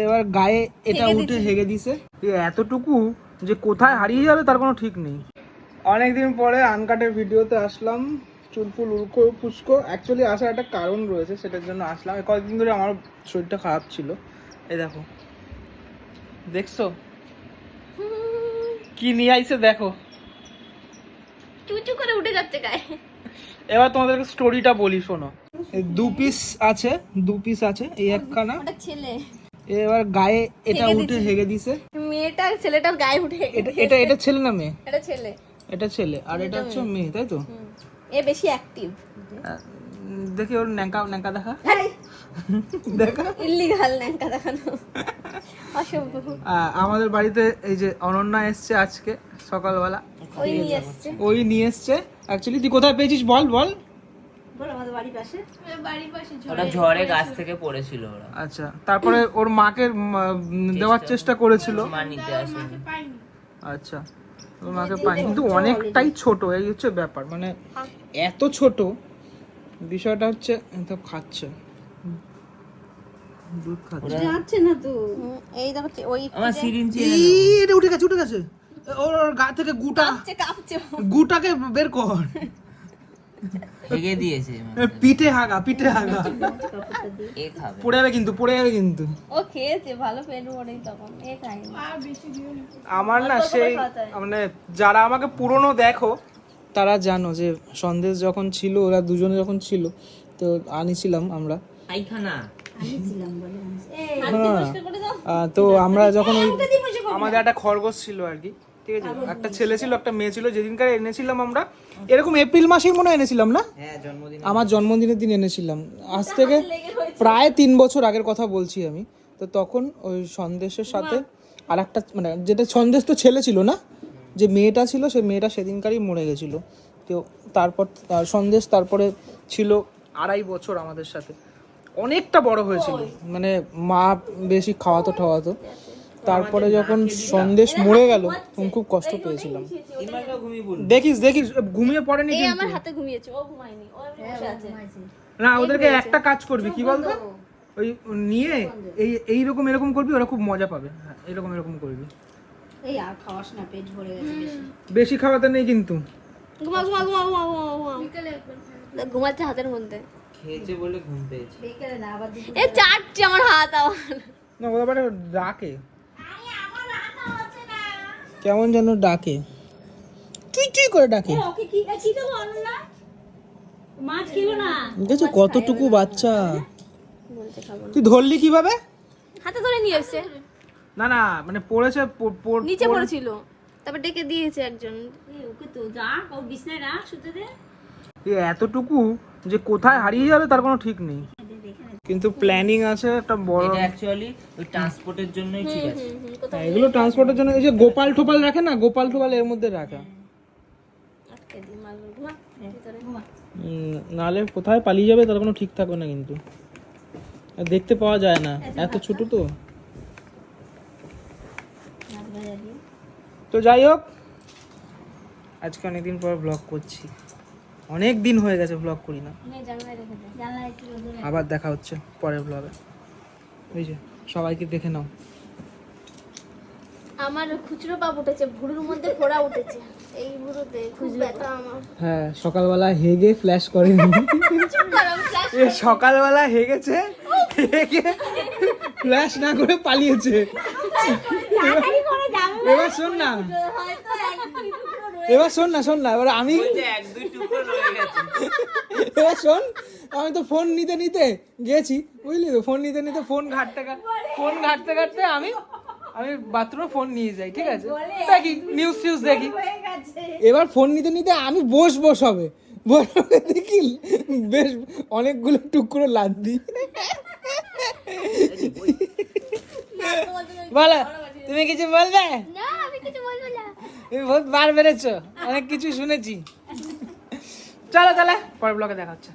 এবার গায়ে এটা উঠে হেগে দিছে এতটুকু যে কোথায় হারিয়ে যাবে তার কোনো ঠিক নেই। অনেকদিন পরে আনকাটের ভিডিওতে আসলাম চুলফুল উল্কো পুচকো অ্যাকচুয়ালি আসার একটা কারণ রয়েছে সেটার জন্য আসলাম। এই কয়েকদিন ধরে আমার শরীরটা খারাপ ছিল। এই দেখো। দেখছ? কি নিয়ে আইছে দেখো। চুচু করে উঠে যাচ্ছে গায়ে। এবার তোমাদেরকে স্টোরিটা বলি শোনো। দু পিস আছে দু পিস আছে এই একখানা। ছেলে। এবার গায়ে এটা উঠে হেগে দিছে মেয়েটা আর ছেলেটার গায়ে উঠে এটা এটা এটা ছেলে না মেয়ে? এটা ছেলে। এটা ছেলে। আর এটা হচ্ছে মেয়ে। তাই তো? এ বেশি অ্যাক্টিভ দেখি ওর ন্যাঙ্কা ন্যাঙ্কা দেখা। দেখা। ইল্লিগাল ন্যাঙ্কা দেখানো। অসভ্য। আমাদের বাড়িতে এই যে অনন্যা এসছে আজকে সকালবেলা। ওই নিয়ে এসছে। ওই নিয়ে এসছে। অ্যাকচুয়ালি তুই কোথায় পেয়েছিস বল বল। বাড়ির পাশে? বাড়ির পাশে ওটা ঝড়ে গাছ থেকে পড়েছিল ওরা। আচ্ছা তারপরে ওর মাকে দেওয়ার চেষ্টা। করেছিল। মা নিতে আসেনি। আচ্ছা ওর মাকে পানি কিন্তু অনেকটাই ছোট এই হচ্ছে ব্যাপার। মানে এত ছোট বিষয়টা হচ্ছে তো খাচ্ছে। দুধ খাচ্ছে। যাচ্ছে না তো এই দেখো ওই আমার সিরিঞ্জি এটা উঠে গেছে উঠে গেছে। ওর ওর গা থেকে গুটা গুটাকে বের কর। হেগে দিয়েছে পিঠে হাগা পিঠে হাগা। এ খাবে। পড়ে যাবে কিন্তু পড়ে যাবে কিন্তু। ও খেয়েছে ভালো পেট ভরেই তখন এ খায়নি। আমার না সেই মানে যারা আমাকে পুরনো দেখো তারা জানো যে সন্দেশ যখন ছিল ওরা দুজনে যখন ছিল তো আনিছিলাম আমরা। পায়খানা। হ্যাঁ। তো আমরা যখন ওই আমাদের একটা খরগোশ ছিল আর কি। ঠিক আছে? একটা ছেলে ছিল একটা মেয়ে ছিল যেদিনকার এনেছিলাম আমরা এরকম এপ্রিল মাসেই মনে হয় এনেছিলাম না? হ্যাঁ আমার জন্মদিনের দিন এনেছিলাম। আজ থেকে প্রায় তিন বছর আগের কথা বলছি আমি। তো তখন ওই সন্দেশের সাথে আর একটা মানে যেটা সন্দেশ তো ছেলে ছিল না যে মেয়েটা ছিল সে মেয়েটা সেদিনকারই মরে গেছিল। তো তারপর তার সন্দেশ তারপরে ছিল আড়াই বছর আমাদের সাথে। অনেকটা বড় হয়েছিল। মানে মা বেশি খাওয়াতো ঠাওয়াতো। তারপরে যখন সন্দেশ মরে গেল তখন খুব কষ্ট পেয়েছিলাম। দেখিস দেখিস ঘুমিয়ে পড়েনি এই কিন্তু। আমার হাতে ঘুমিয়েছে ও ঘুমায়নি ও আছে। না ওদেরকে একটা কাজ করবি কি বলতো? ওই নিয়ে এই এই রকম এরকম করবি ওরা খুব মজা পাবে। হ্যাঁ এরকম এরকম করবি। এই আর খাওয়াস না পেট ভরে গেছে বেশি। বেশি খাওয়াতে নেই কিন্তু। ঘুমা ঘুমা ঘুমা ঘুমা ঘুমা ঘুমা দেখ, ঘুমাচ্ছে হাতের মধ্যে। খেয়েছে বলে ঘুম পেয়েছে। বিকেলে না আবার এ চাটছে আমার হাত আমার। না ওরা বারে ডাকে। কেমন যেন ডাকে। তুই তুই করে ডাকে। ওকে কি কি না মাছ খেলো না। দেখেছ কতটুকু বাচ্চা। তুই ধরলি কীভাবে? হাতে ধরে নিয়ে এসছে। না না মানে পড়েছে নিচে পড়- পড়েছিল। তারপর ডেকে দিয়েছে একজন। ওকে তো রাখ ও বিছনায় রাখ শুতে দে। এতটুকু যে কোথায় হারিয়ে যাবে তার কোনো ঠিক নেই। কিন্তু প্ল্যানিং আছে একটা বড় এটা অ্যাকচুয়ালি ওই ট্রান্সপোর্টের জন্যই ঠিক আছে। হ্যাঁ, এগুলো ট্রান্সপোর্টের জন্য এই যে গোপাল টোপাল রাখে না গোপাল টোপাল এর মধ্যে রাখা। ভিতরে। উম, নাহলে কোথায় পালিয়ে যাবে তার কোনো ঠিক থাকবে না কিন্তু। আর দেখতে পাওয়া যায় না এত ছোট তো। তো যাই হোক আজকে অনেকদিন পর ব্লগ করছি। অনেক দিন হয়ে গেছে ব্লগ করি না। আবার দেখা হচ্ছে পরের ব্লগে ওই যে সবাইকে দেখে নাও। আমার খুচরো পাপ উঠেছে ভুরুর মধ্যে ফোড়া উঠেছে। এই ভুরুতে খুব ব্যথা আমার। হ্যাঁ সকালবেলা হেগে ফ্ল্যাশ কর এ সকালবেলা হেগেছে হেগে ফ্ল্যাশ না করে পালিয়েছে। এবার শোন না। এবার শোন না শোন না এবার আমি ওই যে এক দুই টুকরো রয়ে গেছে। এবার শোন আমি তো ফোন নিতে নিতে গেছি বুঝলি তো? ফোন নিতে নিতে ফোন ঘাটতে ঘাট- ফোন ঘাটতে ঘাটতে আমি আমি বাথরুমে ফোন নিয়ে যাই ঠিক আছে? দেখি নিউজ ফিউজ দেখি। এবার ফোন নিতে নিতে আমি বস বস হবে বস হবে দেখি বেশ অনেকগুলো টুকরো লাদ দিই বলো তুমি কিছু বলবে? না আমি কিছু বলব না। তুমি বহুত বার বেড়েছো অনেক কিছু শুনেছি। চলো তাহলে পরের ব্লগে দেখা হচ্ছে।